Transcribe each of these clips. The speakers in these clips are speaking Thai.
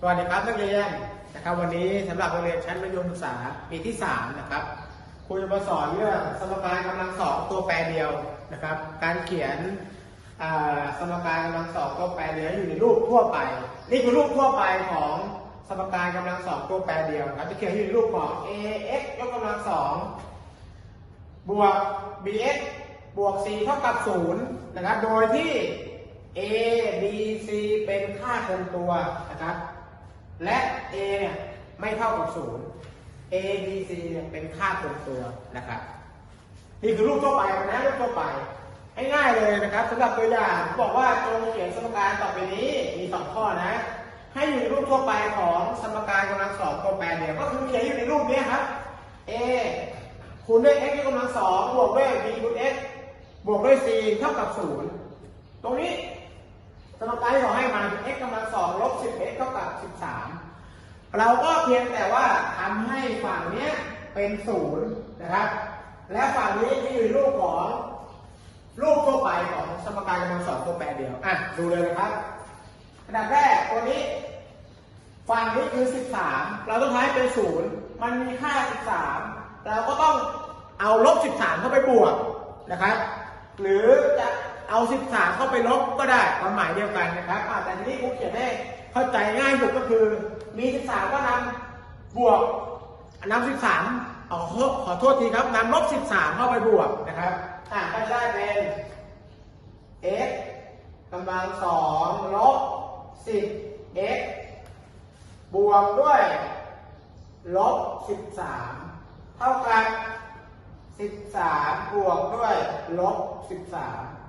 สวัสดีครับนักเรียนนะครับวันนี้สำหรับนักเรียนชั้นมัธยมศึกษาปีที่ 3 นะครับครูจะมาสอนเรื่องสมการกำลังสองตัวแปรเดียวนะครับ การเขียนสมการกำลังสองตัวแปรเดียวอยู่ในรูปทั่วไป นี่คือรูปทั่วไปของสมการกำลังสองตัวแปรเดียวครับจะเขียนอยู่ในรูปของ ax ยกกำลังสองบวก bx บวก c เท่ากับ0นะครับโดยที่ a b c เป็นค่าคงตัวนะครับ และ a เนี่ยไม่เท่ากับ0 a b c เนี่ยเป็นค่าคงตัวนะครับ นี่คือรูปทั่วไปนะรูปทั่วไปง่ายๆเลยนะครับสำหรับตัวอย่างบอกว่าจงเขียนสมการต่อไปนี้มีสองข้อนะ ให้อยู่ในรูปทั่วไปของสมการกำลังสองตัวแปรเดียวก็คือเขียนอยู่ในรูปนี้ครับ a คูณด้วย x ยกกำลังสองบวกด้วย b คูณ x บวกด้วย c เท่ากับศูนย์ตรงนี้ สมการที่เราให้มาคือ x กำลังสองลบ 10x เท่ากับ 13 เราก็เพียงแต่ว่าทำให้ฝั่งเนี้ยเป็นศูนย์นะครับ และฝั่งนี้ที่อยู่รูปของรูปทั่วไปของสมการกำลังสองตัวแปรเดียวอะดูเลยนะครับอันดับแรกตัวนี้ ฝั่งนี้คือ 13 เราต้องใช้เป็นศูนย์มันมีค่า 13 เราก็ต้องเอาลบ 13 เข้าไปบวกนะครับ หรือจะ เอา 13 เข้าไปลบก็ได้ความหมายเดียวกันนะครับแต่ทีนี้ครูเขียนให้เข้าใจง่ายสุดก็คือ มี 13 ก็นำบวกนำ13อ๋อขอขอโทษทีครับนำลบ 13 เข้าไปบวกนะครับอ่าก็จะได้เป็น x กำลังสองลบ 10x บวกด้วยลบ 13 เท่ากับ 13 บวกด้วยลบ 13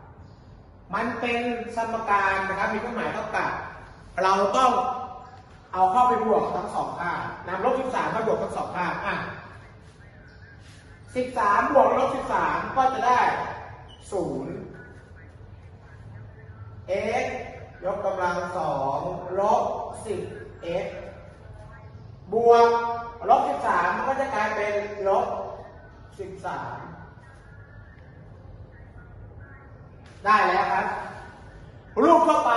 มันเป็นสมการนะครับ มีเครื่องหมายเท่ากับ เราต้องเอาเข้าไปบวกทั้งสองข้างนำลบ13มมาบวกทั้งสองข้างอะ13บสามบวกลบ13ก็จะได้0 x ยกกำลังสองลบ 10x บวกลบ13มันก็จะกลายเป็นลบ13 ได้แล้วครับ รูปเข้าไป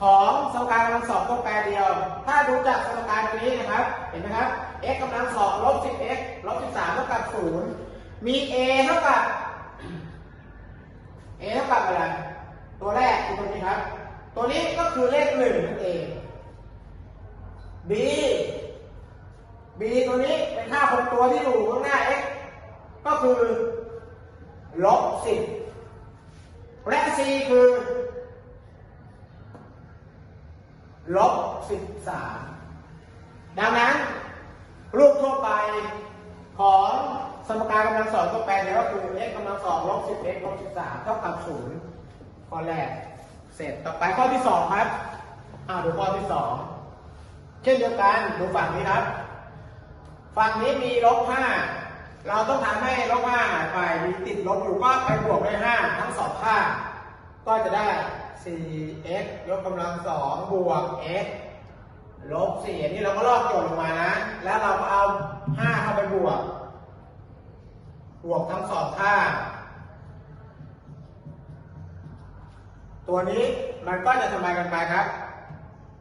ของสมการกำลังสองตัวแปรเดียว ถ้าดูจากสมการนี้นะครับ เห็นไหมครับ x กำลังสองลบ 10x ลบ 13 เท่ากับ 0 มี a เท่ากับ a เท่ากับอะไร ตัวแรกคือตัวนี้ครับ ตัวนี้ก็คือเลขหนึ่งนั่นเอง b b ตัวนี้เป็นค่าของตัวที่อยู่ข้างหน้า x ก็คือลบ 10ี่คือลบสิบสามดังนั้น รูปทั่วไปของสมการกำลังสองก็แปลแล้วก็คือ x กำลังสองลบสิบ x ลบสิบสามเท่ากับศูนย์ข้อแรก เสร็จต่อไปข้อที่สองครับอ่าดูข้อที่สองเช่นเดียวกันดูฝั่งนี้ครับ ฝั่งนี้มีลบห้าเราต้องทำให้ลบห้าหายไปมีติดลบอยู่ก็ไปบวกด้วยห้าทั้งสองข้าง ก็จะได้ 4x ยกกำลังสองบวก x ลบ4อันนี้เราก็ลอกโจทย์ลงมานะ แล้วเราก็เอา 5 เข้าไปบวก บวกทั้งสองข้างตัวนี้มันก็จะทำไมกันไปครับ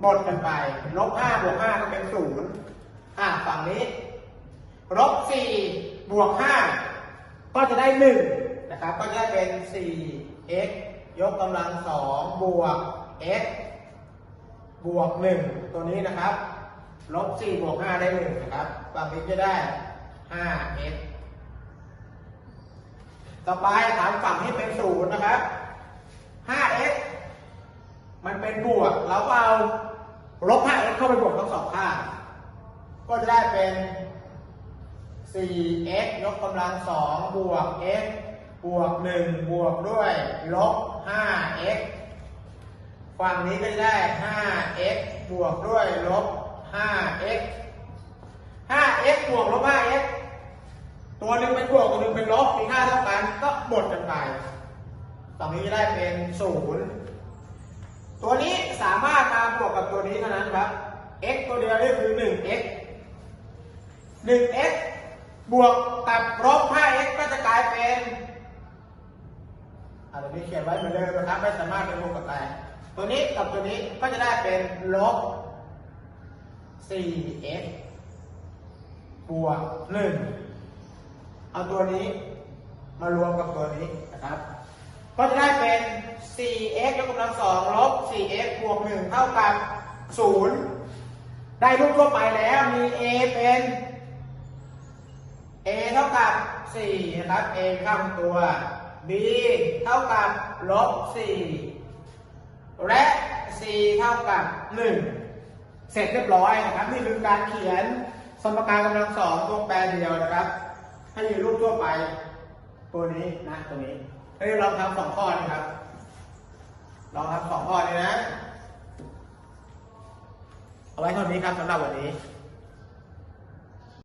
หมดกันไป ลบ 5 บวก 5 ก็เป็น 0 อะฝั่งนี้ลบ 4 บวก 5 ก็จะได้ 1 นะครับ ก็จะได้เป็น 4x ยกกำลัง2บวก x บวก1ตัวนี้นะครับ ลบ4บวก5ได้1นะครับฝั่งนี้จะได้ 5x ต่อไปถามฝั่งให้เป็น0นะครับ 5x มันเป็นบวก เราก็เอาลบ 5x เข้าไปบวกทั้งสองข้างก็จะได้เป็น 4x ยกกำลังสองบวก x บวก1บวกด้วยลบ 5x ฝั่งนี้ก็จะได้ 5x บวกด้วยลบ 5x 5x บวกลบ 5x ตัวหนึ่งเป็นบวกตัวหนึ่งเป็นลบมีค่าเท่ากันก็บดกันไปฝั่งนี้จะได้เป็น0ตัวนี้สามารถมาบวกกับตัวนี้เท่านั้นครับ x ตัวเดียวนี่คือ 1x 1x บวกกับลบ 5x ก็จะกลายเป็น อันนี้เขียนไว้เหมือนเดิมนะครับ ไม่สามารถเป็นบวกกับอะไรตัวนี้กับตัวนี้ก็จะได้เป็นลบ 4x บวก1เอาตัวนี้มารวมกับตัวนี้นะครับ ก็จะได้เป็น 4x ยกกำลังสองลบ 4x บวก1เท่ากับ 0 ได้รูปทั่วไปแล้วมี a เป็น a เท่ากับ 4 นะครับ a ข้างตัว b เท่ากับลบ4และ c เท่ากับ 1 เสร็จเรียบร้อยนะครับ นี่คือการเขียนสมการกำลังสองตัวแปรเดียวนะครับ ให้มีรูปทั่วไป ตัวนี้นะตัวนี้เฮ้ยลองทำสองข้อนะครับ ลองทำสองข้อเลยนะ เอาไว้เท่านี้ครับสำหรับวันนี้